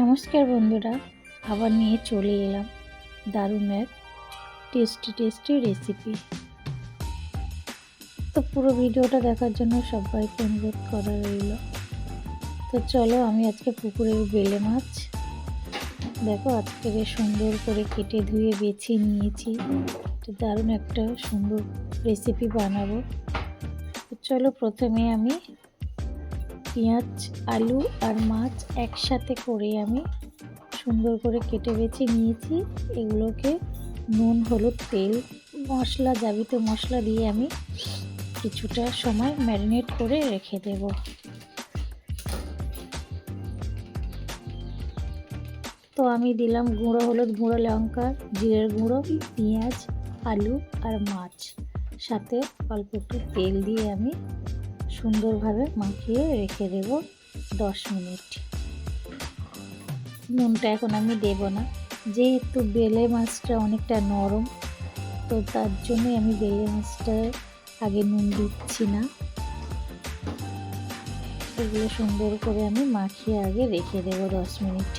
নমস্কার বন্ধুরা, আবার নিয়ে চলে এলাম দারুণ এক টেস্টি টেস্টি রেসিপি তো পুরো ভিডিওটা দেখার জন্য সবাইকে অনুরোধ করা রইল। তো চলো আমি আজকে পুকুরের বেলে মাছ, দেখো আজকে বেশ সুন্দর করে কেটে ধুয়ে বেছে নিয়েছি। দারুণ একটা সুন্দর রেসিপি বানাবো। তো চলো প্রথমে আমি পেঁয়াজ, আলু আর মাছ একসাথে করে আমি সুন্দর করে কেটে বেছে নিয়েছি। এগুলোকে নুন, হলুদ, তেল, মশলা, যাবিতে মশলা দিয়ে আমি কিছুটা সময় ম্যারিনেট করে রেখে দেব। তো আমি দিলাম গুঁড়ো, হলুদ গুঁড়ো, লঙ্কা, জিরের গুঁড়ো, পেঁয়াজ, আলু আর মাছ। সাথে অল্প একটু তেল দিয়ে আমি সুন্দরভাবে মাখিয়ে রেখে দেব দশ মিনিট। নুনটা এখন আমি দেব না। যেহেতু বেলে মাছটা অনেকটা নরম, তো তার জন্যই আমি বেলে মাছটা আগে নুন দিচ্ছি না। এগুলো সুন্দর করে আমি মাখিয়ে আগে রেখে দেব দশ মিনিট।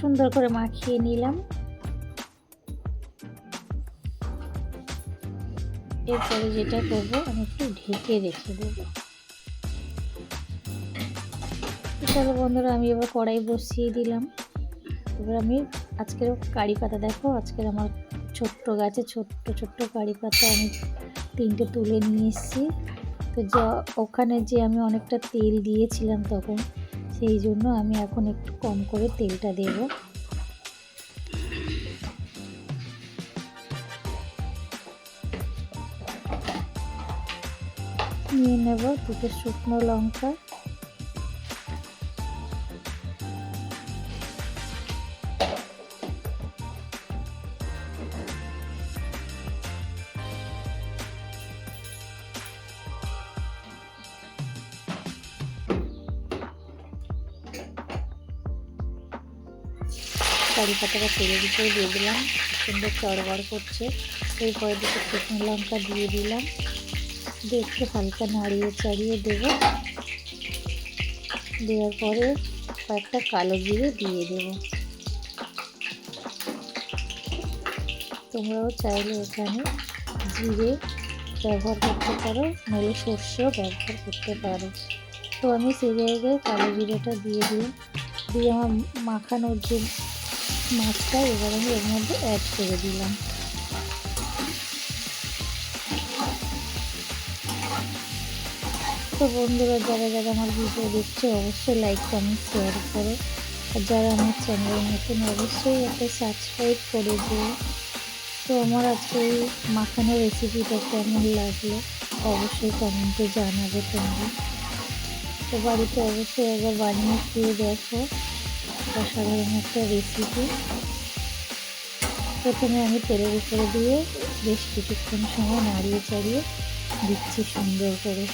সুন্দর করে মাখিয়ে নিলাম। এরপরে যেটা করব, আমি একটু ঢেকে রেখে দেব। চলো বন্ধুরা, আমি এবার কড়াই বসিয়ে দিলাম। এবার আমি আজকের কারি পাতা দেখো, আজকের আমার ছোট্ট গাছে ছোট্ট ছোট্ট কারি পাতা আমি তিনটে তুলে নিয়ে এসেছি। তো যা, ওখানে যে আমি অনেকটা তেল দিয়েছিলাম তখন সেই জন্য আমি এখন একটু কম করে তেলটা দেব। নিয়ে নেব দুটো শুকনো লঙ্কা। কারি পাতাটা তেলের উপরে দিয়ে দিলাম। সুন্দর চড়বড় করছে। এরপরে দুটো শুকনো লঙ্কা দিয়ে দিলাম। দিয়ে একটু হালকা নাড়িয়ে চাড়িয়ে দেব। দেওয়ার পরে কয়েকটা কালো জিরে দিয়ে দেব। তোমরাও চাইলে এখানে জিরে ব্যবহার করতে পারো নলে সর্ষেও ব্যবহার করতে পারো। তো আমি সেই জায়গায় কালো জিরেটা দিয়ে দিই দিয়ে আমার মাখানোর যে মাছটা এবার আমি এর মধ্যে অ্যাড করে দিলাম। তো বন্ধুরা, যারা যারা আমার ভিডিও দেখছে, অবশ্যই লাইক কমেন্ট শেয়ার করো। আর যারা আমার চ্যানেল নতুন, অবশ্যই একটা সাবস্ক্রাইব করে দিও। তো আমার আজকে এই মাখানো রেসিপিটা কেমন লাগল, অবশ্যই কমেন্টে জানাবে তোমরা। তো বাড়িতে অবশ্যই একবার বানিয়ে খেয়ে দেখো। অসাধারণ একটা রেসিপি প্রথমে আমি তেলের উপরে দিয়ে বেশ কিছুক্ষণ সময় নাড়িয়ে চাড়িয়ে দিচ্ছি সুন্দর করে।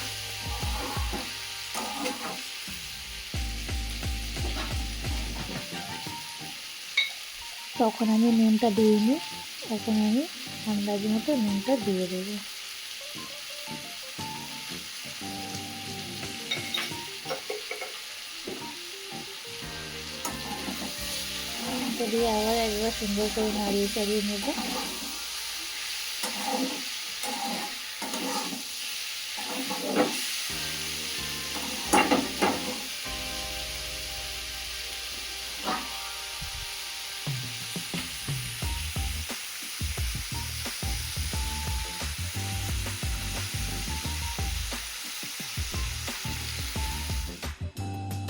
তখন আমি নুনটা দিইনি তখন আমি আন্দাজ মতো নুনটা দিয়ে দেবো। দিয়ে আবার একবার সুন্দর করে নাড়িয়ে চাড়িয়ে নেব।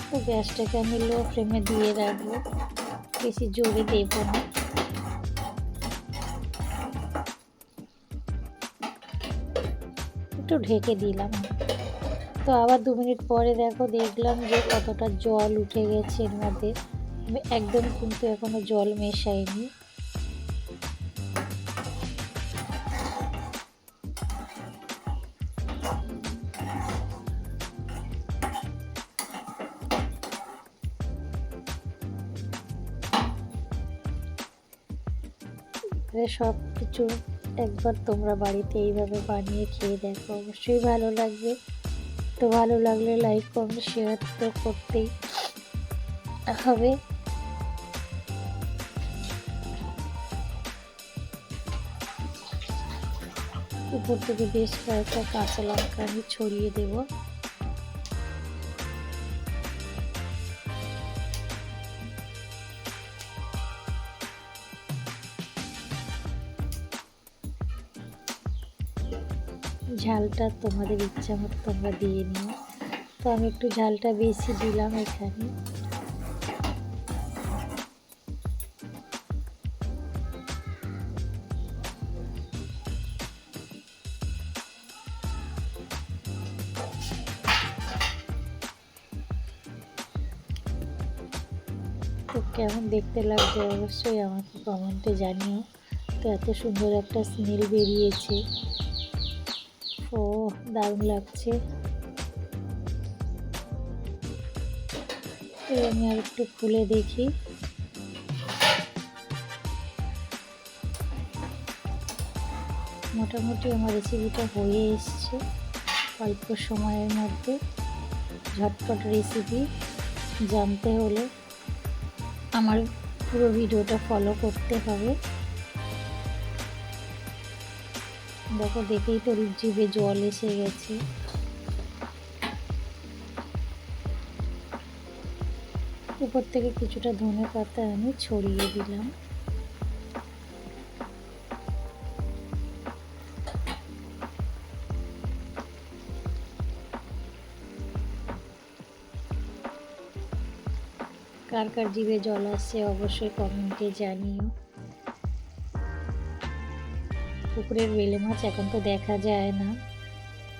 তো গ্যাসটাকে আমি লো ফ্লেমে দিয়ে রাখব। বেশি জোরে দেব না। একটু ঢেকে দিলাম। তো আবার দু মিনিট পরে দেখো, দেখলাম যে কতটা জল উঠে গেছে এর মধ্যে। একদম কিন্তু এখনও জল মেশাইনি। মানে সব কিছু একবার তোমরা বাড়িতে এইভাবে বানিয়ে খেয়ে দেখো। অবশ্যই ভালো লাগবে। তো ভালো লাগলে লাইক কমেন্ট শেয়ার তো করতেই হবে। উপর থেকে বেশ কয়েকটা কাঁচা লঙ্কা আমি ছড়িয়ে দেব। ঝালটা তোমাদের ইচ্ছা মতো তোমরা দিয়ে নিও। তো আমি একটু ঝালটা বেশি দিলাম এখানে। তো কেমন দেখতে লাগছে অবশ্যই আমাকে কমেন্টে জানিও। তো এত সুন্দর একটা স্মেল বেরিয়েছে। ও, দারুণ লাগছে। আমি আর একটু খুলে দেখি। মোটামুটি আমার রেসিপিটা হয়ে এসছে অল্প সময়ের মধ্যে। ঝটপট রেসিপি জানতে হলে আমার পুরো ভিডিওটা ফলো করতে হবে। দেখো, দেখেই তো জিভে জল এসে গেছে। উপর থেকে কিছুটা ধনে পাতা আমি ছড়িয়ে দিলাম। কার কার জিভে জল আসছে অবশ্যই কমেন্টে জানিও। পুকুরের বেলে মাছ এখন তো দেখা যায় না।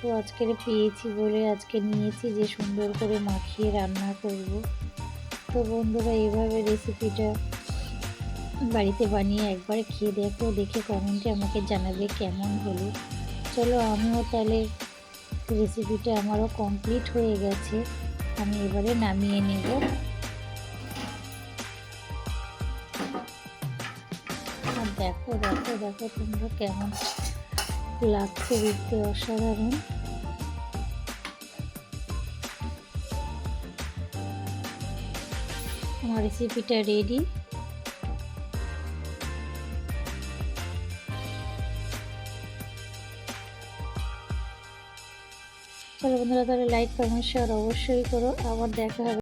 তো আজকে পেয়েছি বলে আজকে নিয়েছি যে সুন্দর করে মাখিয়ে রান্না করব। তো বন্ধুরা এইভাবে রেসিপিটা বাড়িতে বানিয়ে একবার খেয়ে দেখো, দেখে কমেন্টে আমাকে জানাবে কেমন হলো। চলো, আমিও তাহলে রেসিপিটা আমারও কমপ্লিট হয়ে গেছে। আমি এবারে নামিয়ে নেব। দেখো দেখো দেখো তোমরা কেমন লাগছে দেখতে অসাধারণ। আমার রেসিপিটা রেডি চলো বন্ধুরা, তাহলে লাইক কমেন্ট শেয়ার অবশ্যই করো। আবার দেখা হবে।